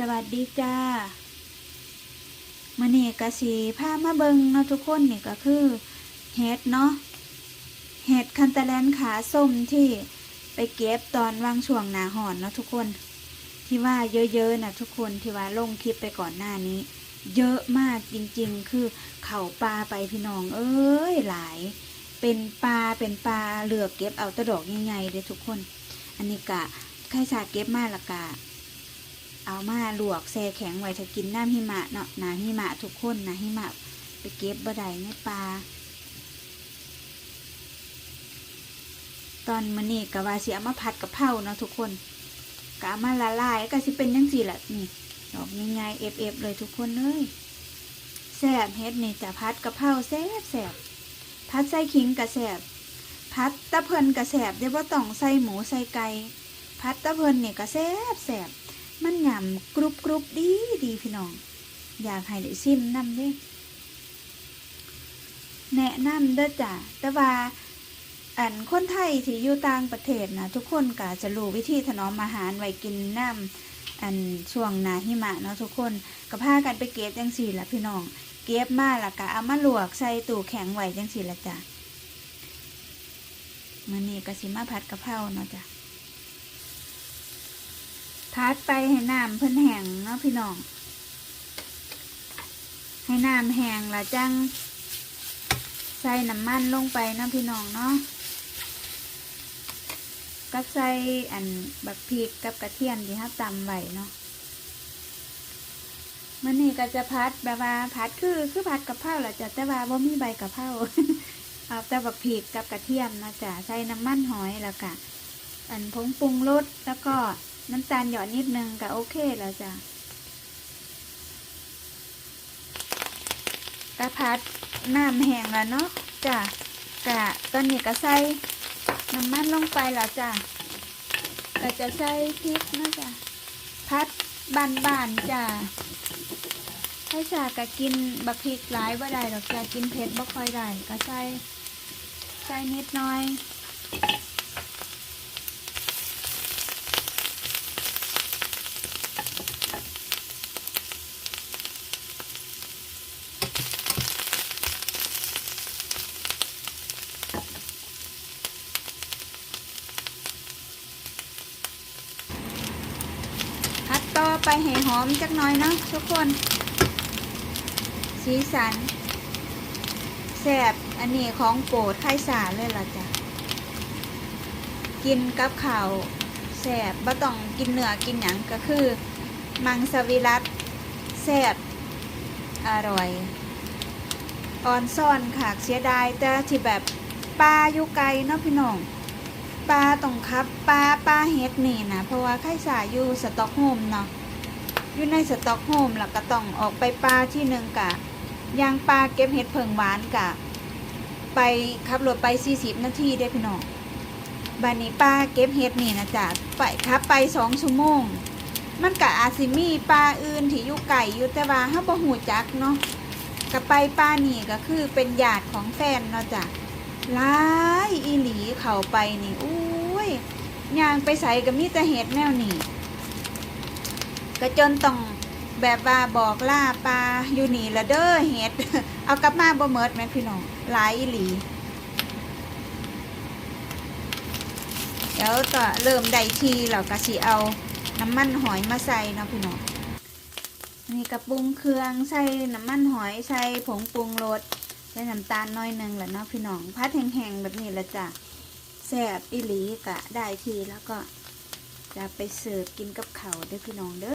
สวัสดีจ้ามื่อนี้กะสีพามาเบิงเนาะทุกคนนี่ก็คือเห็ดเนาะเห็ดคันตะแลนขาส้มที่ไปเก็บตอนวางช่วงหนาหอนเนาะทุกคน ที่ว่าเยอะๆนะทุกคนที่ว่าลงคลิปไปก่อนหน้านี้ เยอะมากจริงๆ คือเขาปลาไปพี่น้อง เอ้ยหลาย เป็นปลาเป็นปลาเหลือกเก็บเอาตะดอกใหญ่ๆเด้อทุกคน อันนี้กะใครสาเก็บมาละกะ เอามาลวกแช่แข็งไว้ถ้ากินน้ำหิมะเนาะน้ำหิมะทุกคนนะหิมะไปเก็บบ่ได้ในปลาตอนมื้อนี้ก็ว่าสิเอามาผัดกับเผาเนาะทุกคนก็เอามาละลายก็สิเป็นจังซี่ล่ะนี่ดอกง่ายๆเอฟๆเลยทุกคนเอ้ยแซ่บเฮ็ดนี่จะผัดกับเผาแซ่บแซ่บผัดใส่ขิงก็แซ่บผัดตะเพิ่นก็แซ่บเดี๋ยวบ่ต้องใส่หมูใส่ไก่ผัดตะเพิ่นนี่ก็แซ่บแซ่บ มันหยำกรุบกรุบดีดีพี่น้อง อยากให้ได้ซิมนำเด้แนะนำเด้อจ้ะแต่ว่าอันคนไทยที่อยู่ต่างประเทศนะทุกคนก็จะรู้วิธีถนอมอาหารไว้กินน้ำอันช่วงนาหิมะเนาะทุกคนก็พากันไปเก็บจังสี่ละพี่น้อง เก็บมาละก็เอามาลวกใส่ตู้แข็งไว้จังสี่ละจ้ะมื้อนี้ก็สิมาผัดกะเพราเนาะจ้ะ พัดไปให้น้ำเพิ่นแห้งเนาะพี่น้อง ให้น้ำแห้งละจัง ใส่น้ำมันลงไปเนาะพี่น้องเนาะก็ใส่อันบักพริกกับกระเทียมที่เราตำไว้เนาะมันนี่ก็จะพัดแบบว่าพัดคือคือพัดกะเพราแหละจ้ะแต่ว่าบ่มีใบกะเพราเอาแต่บักพริกกับกระเทียมนะจ้ะใส่น้ำมันหอยแล้วก็อันผงปรุงรสแล้วก็ น้ำตาลหยอดนิดนึงก็โอเคแล้วจ้ะกะพัดน้ำแห้งแล้วเนาะจ้ะกะตอนนี้ก็ใส่น้ำมันลงไปแล้วจ้ะก็จะใส่พริกนาะจ้ะพัดบานๆจ้ะให้ชากะกินบักพริกหลายบ่ได้ดอกจ้ะกินเผ็ดบ่ค่อยได้ก็ใส่ใส่นิดน่อย ต่อไปให้หอมจักหน่อยเนาะทุกคน สีสันแซ่บอันนี้ของโปรดไข่สาเลยล่ะจ้ะ กินกับข้าวแซ่บบ่ต้องกินเนื้อกินหยังก็คือ มังสวิรัตแซ่บอร่อยอ่อนซ่อนค่ะเสียดายแต่ที่แบบปลาอยู่ไกลเนาะพี่น้อง ปลาต้องครับปลาปลาเฮ็ดนี่นะเพราะว่าไข่สาอยู่สต็อกโฮมเนาะอยู่ในสต็อกโฮมแล้วก็ต้องออกไปปลาที่หนึ่งกะยางปลาเก็บเห็ดเพิงหวานกะ ไปขับรถไป 40 นาทีได้พี่น้องบานนี้ปลาเก็บเห็ดนี่นะจ๊ะไปขับไปสองชั่วโมง มันกะอาซิมีปลาอื่นที่อยู่ไก่อยู่แต่ว่าเฮาบ่ฮู้จักเนาะก็ไปปลานี่ก็คือเป็นญาติของแฟนเนาะจ้ะ หลายอีหลีเข้าไปนี่อุ้ยยางไปใส่ก็มีแต่เห็ดแนวนี่ก็จนต้องแบบว่าบอกล่าปลาอยู่นี่ละเด้อเห็ด เอากลับมาบ่เมิดแม่พี่น้องหลายอีหลีเดี๋ยวก็เริ่มได้ทีเราก็สิเอาน้ำมันหอยมาใส่เนาะพี่น้องนนี่กระปรุงเครื่องใส่น้ำมันหอยใส่ผงปรุงรส ใส่น้ำตาลน้อยหนึงแหละเนาะพี่น้องพัดแห้งๆแบบนี้ละจ้ะแซ่บอีหลีกะได้ทีแล้วก็จะไปเสิร์ฟกินกับเขาวเด้อพี่น้องเด้อ